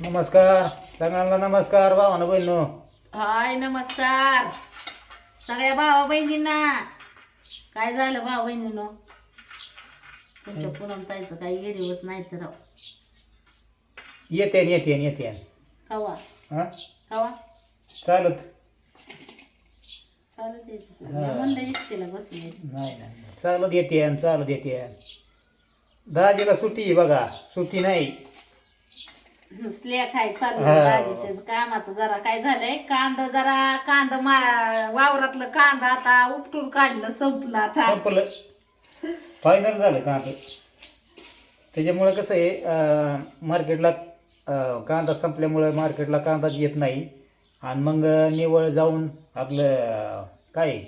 नमस्कार. सगळ्यांना नमस्कार भावानं बहिणो हाय नमस्कार. सगळ्या भावा बहिणींना. काय झालं भावा बहिणीनो? तुमच्या पुनम ताईचं काही येडीवच नाही तर राव. येते येते येते कवा? हा? कवा? चालत. चालत यायचं तुला. मी म्हणलं इष्टीला बसून यायचं नाही नाही चालत येते चालत येते दाजीला सुट्टी आहे बघा. सुट्टी नाही. चालू. दाजीचं कामाचं जरा काय झालंय? कांदा जरा कांदा मा वावरातलं कांदा आता उपटून काढलं संपलं आता. संपलं. फायनल झालं का आता त्याच्यामुळं कसं आहे मार्केटला कांदा संपल्यामुळं मार्केटला कांदाच येत नाही. आणि मग निवळ जाऊन आपलं काय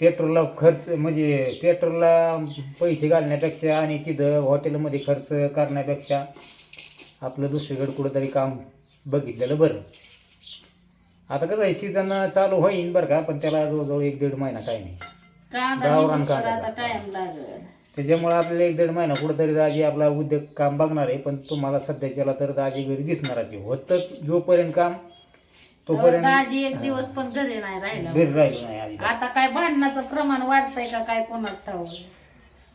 पेट्रोलला खर्च म्हणजे पेट्रोलला पैसे घालण्यापेक्षा आणि तिथं हॉटेलमध्ये खर्च करण्यापेक्षा आपलं दुसरीकडे कुठंतरी काम बघितलेलं बरं. आता कसं आहे सीझन चालू होईन बरं का पण त्याला जवळजवळ एक दीड महिना काय नाही गावरान कांदा. लागल. त्याच्यामुळे आपल्याला एक दीड महिना कुठंतरी दाजी आपला उद्योग काम बघणार आहे पण तुम्हाला सध्याच्याला तर दाजी घरी दिसणार आहे. होतं जोपर्यंत काम तोपर्यंत दाजी एक दिवस पण घरी नाही राहिला. घरी राहिलो नाही आता काय भांडणाचं प्रमाण वाढतंय का काय कोणाला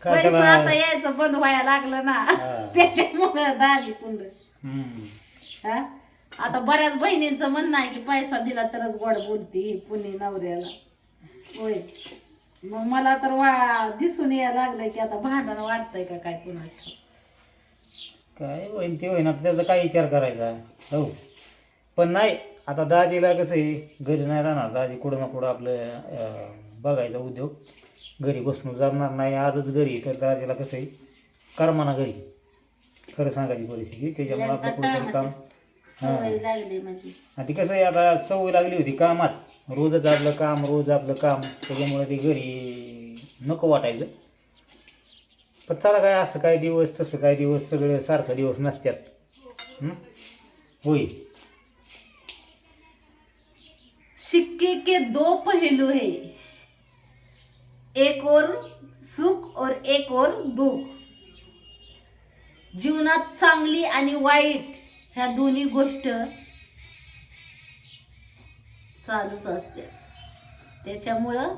काय पैसा आता त्याला यायचं बंद व्हायला लागलं ना. त्याच्यामुळे दाजी कुंड. हम्म. हा? आता बऱ्याच बहिणींचं म्हणणं आहे की पैसा दिला तरच गोड बोलती ही पुणे नवऱ्याला. होय. मग मला तर वा दिसून यायला लागलंय की आता भांडण वाटतंय का काय कोणाचं? काय होईन ते होईन. आता त्याचा काय विचार करायचा? हो. पण नाही आता दाजीला कसं आहे घरी नाही राहणार. दाजी कुठं ना कुठं आपलं अं, बघायचा उद्योग. घरी बसून जमणार नाही. आजच घरी तर दाजीला कसं आहे करमाना घरी. खरं सांगायची परिस्थिती. त्याच्यामुळे आपलं कुठेतरी काम कामाची सवय लागली म्हणजे आणि ती कसं आहे आता सवय लागली होती कामात. रोजच आपलं काम रोज आपलं काम. त्याच्यामुळे ते घरी नको वाटायचं. पण चला काय असं काय दिवस तसं काय दिवस सगळे सारखं दिवस नसतात हं? होय. सिक्के के दो पहलू है. एक और सुख और एक और दुःख. जीवनात चांगली आणि वाईट ह्या दोन्ही गोष्ट चालूच असते. त्याच्यामुळं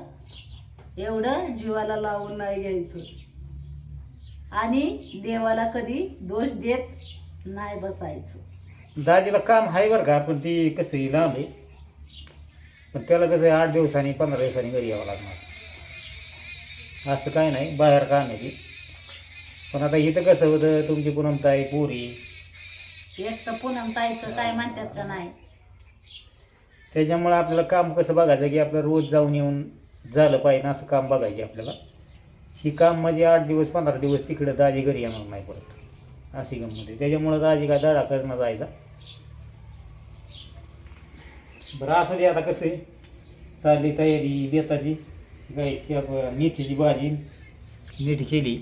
एवढं जीवाला लावून नाही घ्यायचं. आणि देवाला कधी दोष देत नाही बसायचं. दाजीला काम आहे बरं का पण ती कसं लांब आहे. पण त्याला कसं आठ दिवसांनी पंधरा दिवसांनी घरी यावं लागणार. असं काय नाही बाहेर आहे ती पण आता इथं कसं होतं तुमची पुनमताई पोरी. एक तर पूनम ताईचं काय म्हणतात का नाही? त्याच्यामुळे आपल्याला काम कसं बघायचं की आपलं रोज जाऊन येऊन झालं पाहिजे असं काम बघायचे आपल्याला. ही काम म्हणजे आठ दिवस पंधरा दिवस तिकडं दाजी घरी येणार नाही परत. अशी गंमत आहे. त्याच्यामुळं दाजी काय दडा करणं जायचा. बरं असं दे आता कसं आहे. चालली तयारी बेताची. काय शेप मेथीची भाजी नीट केली.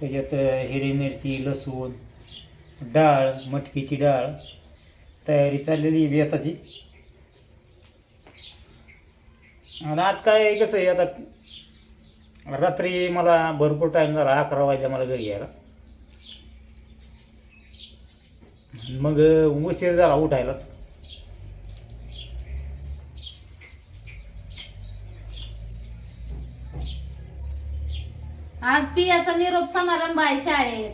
त्याच्यात हिरवी मिरची लसूण डाळ मटकीची डाळ तयारी चाललेली बेताची. आणि आज काय कसं आहे आता रात्री मला भरपूर टाईम झाला अकरा वाजल्या मला घरी यायला. मग उशीर झाला उठायलाच. आज पियाचा निरोप समारंभ आहे शाळेत.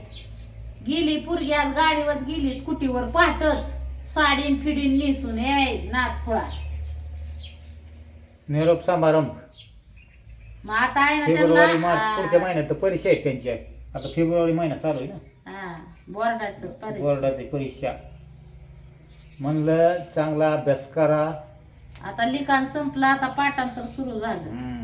गेली पोरगी आज गाडीवर गेली स्कूटीवर पाठच. साडीन फिडीन नेसून याय नाथ खुळा निरोप समारंभ. मग आता आहे ना फेब्रुवारी मार्च पुढच्या महिन्यात तर परीक्षा आहेत त्यांच्या आता फेब्रुवारी महिना चालू आहे ना? हा, बोर्डाचं परीक्षा. बोर्डाची परीक्षा. म्हणलं चांगला अभ्यास करा. आता लिखाण संपलं आता पाठांतर सुरू झालं. हम्म.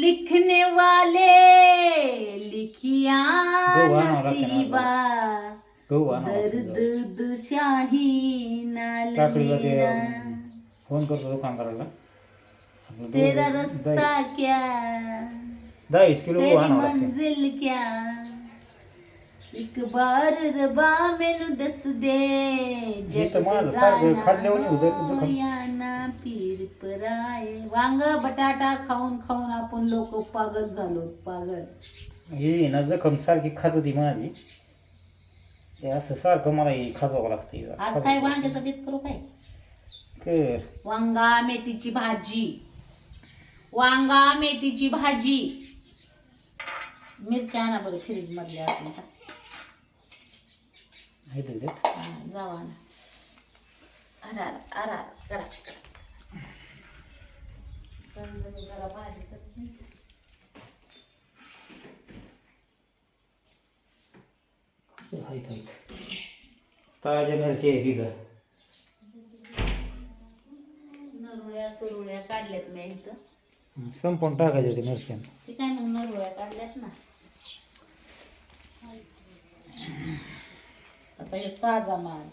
लिखने वाले लिखिया नसीबा दर्द दुशाही फोन करतो दुकानदाराला तेरा रस्ता क्या? दस किलो तेरी मंजिल क्या? एक बार रबा मेनू दस दे जग गाना हो या ना पी पराये वांग बटाटा खाऊन खाऊन आपण लोक पागल झालो पागल. ही ना जखम सारखी खात होती माझी. ते असं सारखं मला हे खाजावं लागतं आज काय वांग्याचा बीत करू काय? कर वांगा मेथीची भाजी. वांगा मेथीची भाजी. मिरच्या आणा बरं फ्रीज मधल्या. हा, जावा ना. अरा अरा करा. जरा भाजी करत. ताज्या मिरची आहे तिथं नरुळ्या सुरुळ्या काढल्यात मी इथं. संपून टाकायच्या ते मिरच्या. ते काय मग नरुळ्या काढल्यात ना? आता हे ताजा माल.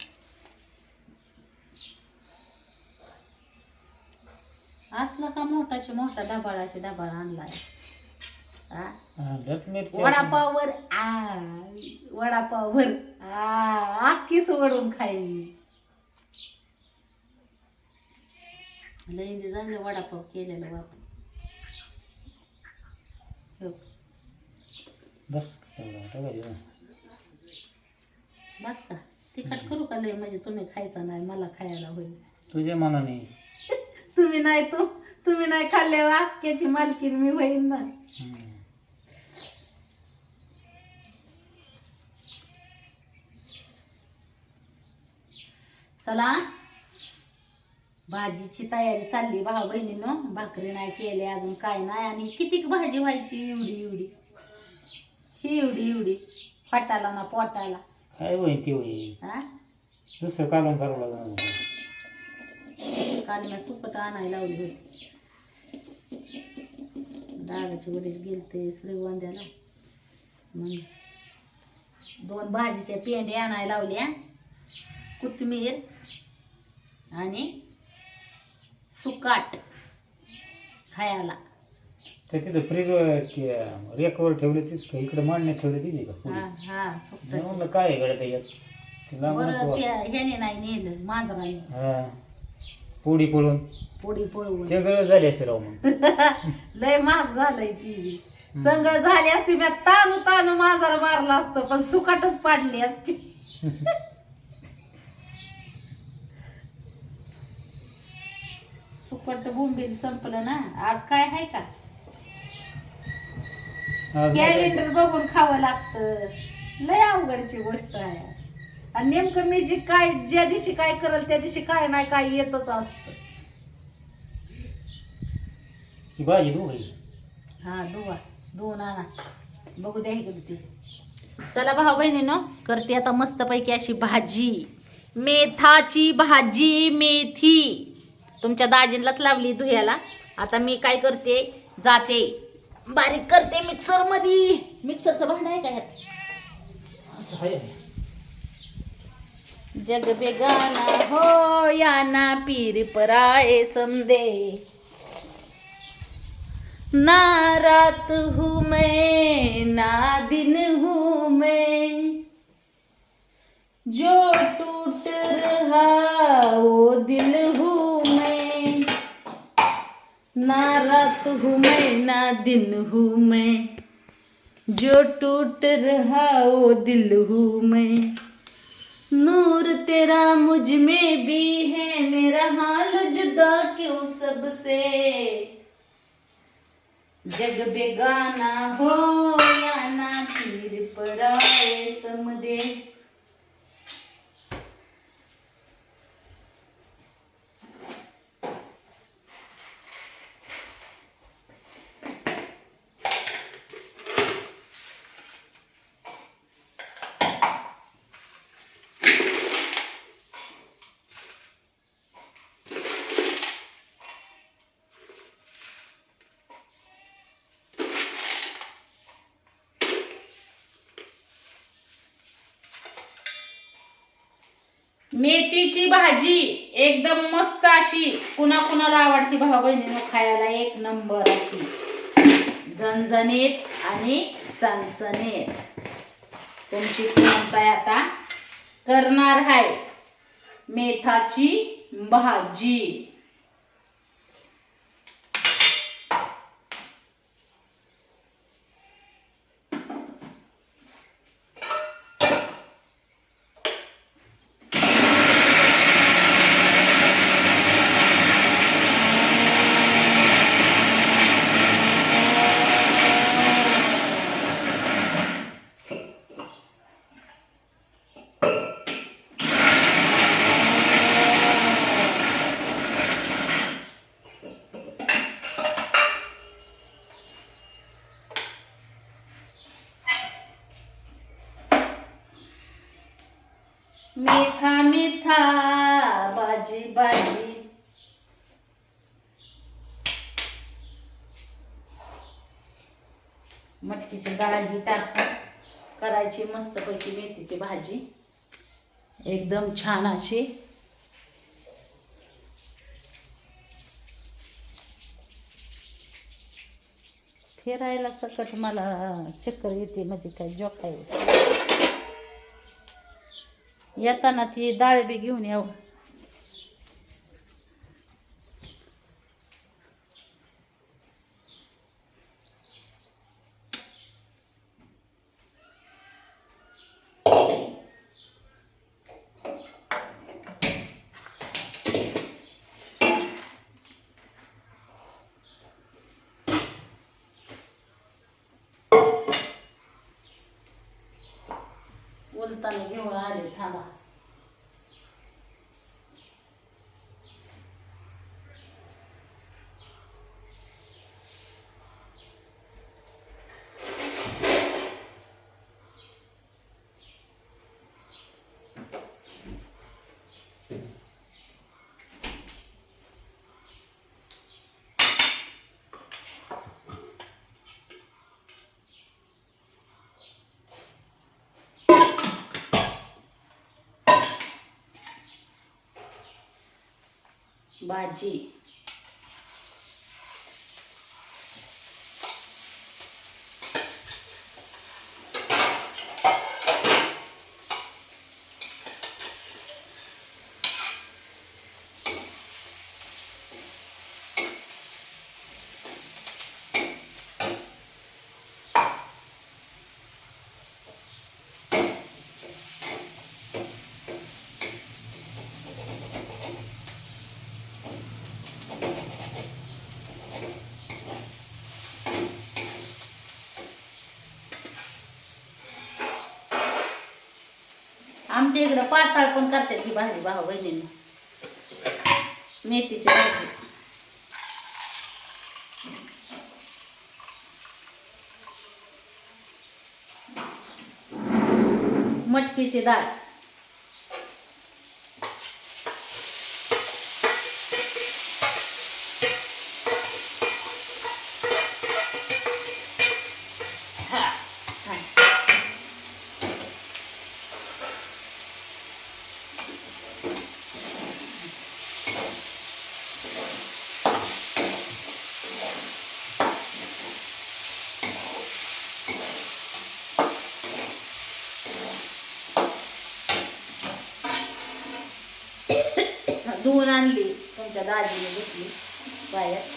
असला का मोठाचे मोठा डबाळाचे डबाळ आणलाय? हा? वडापाववर आ वडापाववर आ अख्खीच वडून खाईन लईंदी झालं वडापाव केलेलं बाप. हो. बस का? तिखट करू का लय म्हणजे तुम्ही खायचं नाही मला खायला होईल. तुझ्या मनाने. तुम्ही नाही तू तुम्ही नाही खाल्ल्यावर अख्ख्याची मालकीन मी होईन ना. चला. भाजीची तयारी चालली भाऊ बहिणीनो. भाकरी नाही केली अजून काय नाही. आणि किती भाजी व्हायची एवढी एवढी? ही एवढी एवढी. फटाला ना पोटाला. काय होईन ते होईल हा दुसरं कालवण करावं लागणार काल मी सुकट आणायला लावली होती. डाळाची वडील गेलते श्रीगोंद्याला. मग दोन भाजीच्या पेंड्या आणायला लावल्या. कोथिंबीर आणि सुकाट खायला. तर तिथं फ्रीज रेकवर ठेवले तीच का इकडे मांडण्यात ठेवले तिथे का पुढे? हा हा सुकटाची म्हणलं काय गड्या त्याच्यात ते लांबूनच बरं वा- त्या ह्याने नाही नेलं मांजराने. हा. पोडी पळून. पोळी पळवून. चंगळ झाली असे राव मग. लय महाग झालंय ती. संगळ झाली असती मी तानू तानू मांजर मारला असतं पण सुकाटच पाडली असती. सुकट बोंबील संपलं ना. आज काय आहे का? आज कॅलेंडर बघून खावं लागतं. लय अवघडची गोष्ट आहे. आणि नेमकं मी जी काय ज्या दिवशी काय करल त्या दिवशी काय नाही काय येतच असतं. ही भाजी दू भाई हा दुवा दोन आणा. बघू द्या इकडे ती. चला भाऊ बहिणीनो करते आता मस्तपैकी अशी भाजी. मेथाची भाजी मेथी. तुमच्या दाजींलाच लावली धुयाला. आता मी काय करते जाते. बारीक करते मिक्सरमध्ये मिक्सरचं भांड आहे का ह्यात? असं आहे. जग बेगाना हो या ना पीर पराए समदे। ना रात हूँ मैं, ना दिन हूँ मैं। जो टूट रहा वो दिल हूँ मैं। ना रात हूँ मैं, ना दिन हूँ मैं। जो टूट रहा वो दिल हूँ मैं। नूर तेरा मुझ में भी है मेरा हाल जुदा क्यों सबसे? जग बेगाना हो या ना पीर पराए समदे मेथीची भाजी एकदम मस्त अशी. कुणा कुणाला आवडती? भाऊ बहिणीनं खायला एक नंबर अशी. झणझणीत आणि चणचणीत. तुमची पुरणताई आता. करणार आहे मेथाची भाजी मेथा मेथा भाजी भाजी मटकीची डाळ ही टाकून करायची मस्तपैकी मेथीची भाजी. एकदम छान अशी. फिरायला सकट मला चक्कर येते म्हणजे काय जोक येते येताना ती डाळ बी घेऊन 我等你给，我来你看吧。भाजी. आमच्या इकडं पाताळ पण करतात ही भाजी भाऊ बहिणीने. मेथीची भाजी. मटकीची डाळ हा, हा. धुवून आणली तुमच्या दाजीने घेतली. बाहेर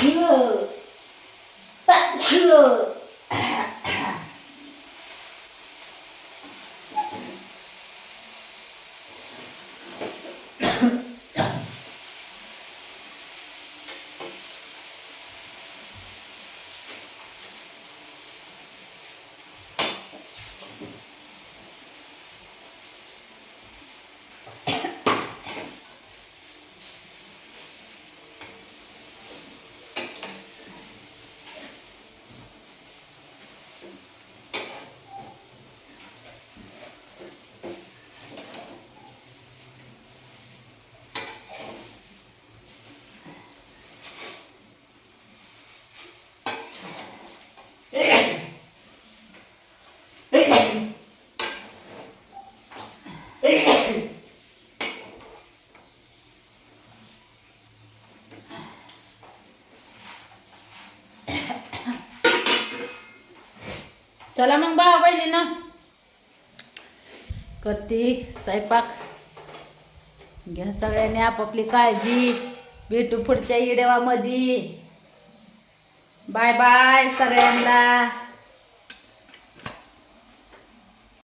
지금 चला मग बा बहिणी ना करते स्वयंपाक. घ्या सगळ्यांनी आपापली काळजी. भेटू पुढच्या येडेवामध्ये बाय बाय सगळ्यांना.